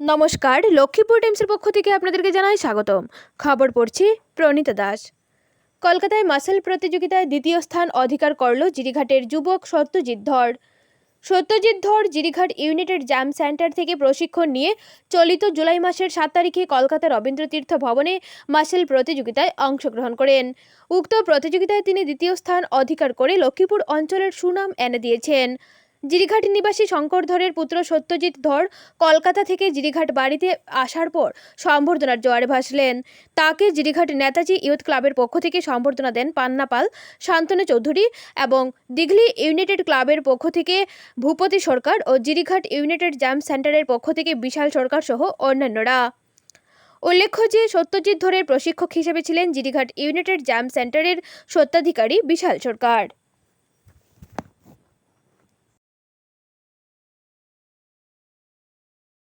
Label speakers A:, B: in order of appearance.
A: নমস্কার, লক্ষ্মীপুর টাইমসের পক্ষ থেকে আপনাদেরকে জানাই স্বাগতম। খবর পড়ছি প্রণীতা দাস। কলকাতায় মাসেল প্রতিযোগিতায় দ্বিতীয় স্থান অধিকার করল জিরিঘাটের যুবক সত্যজিৎ ধর। সত্যজিৎ ধর জিরিঘাট ইউনিটেড জ্যাম সেন্টার থেকে প্রশিক্ষণ নিয়ে চলিত জুলাই মাসের সাত তারিখে কলকাতা রবীন্দ্রতীর্থ ভবনে মাসেল প্রতিযোগিতায় অংশগ্রহণ করেন। উক্ত প্রতিযোগিতায় তিনি দ্বিতীয় স্থান অধিকার করে লক্ষ্মীপুর অঞ্চলের সুনাম এনে দিয়েছেন। জিরিঘাট নিবাসী শঙ্কর ধরের পুত্র সত্যজিৎ ধর কলকাতা থেকে জিরিঘাট বাড়িতে আসার পর সম্বর্ধনার জোয়ারে ভাসলেন। তাকে জিরিঘাট নেতাজি ইউথ ক্লাবের পক্ষ থেকে সম্বর্ধনা দেন পান্না পাল, শান্তনু চৌধুরী এবং দিঘলি ইউনাইটেড ক্লাবের পক্ষ থেকে ভূপতি সরকার ও জিরিঘাট ইউনাইটেড জ্যাম সেন্টারের পক্ষ থেকে বিশাল সরকার সহ অন্যান্যরা। উল্লেখ্য যে, সত্যজিৎ ধরের প্রশিক্ষক হিসেবে ছিলেন জিরিঘাট ইউনাইটেড জ্যাম সেন্টারের স্বত্বাধিকারী বিশাল সরকার।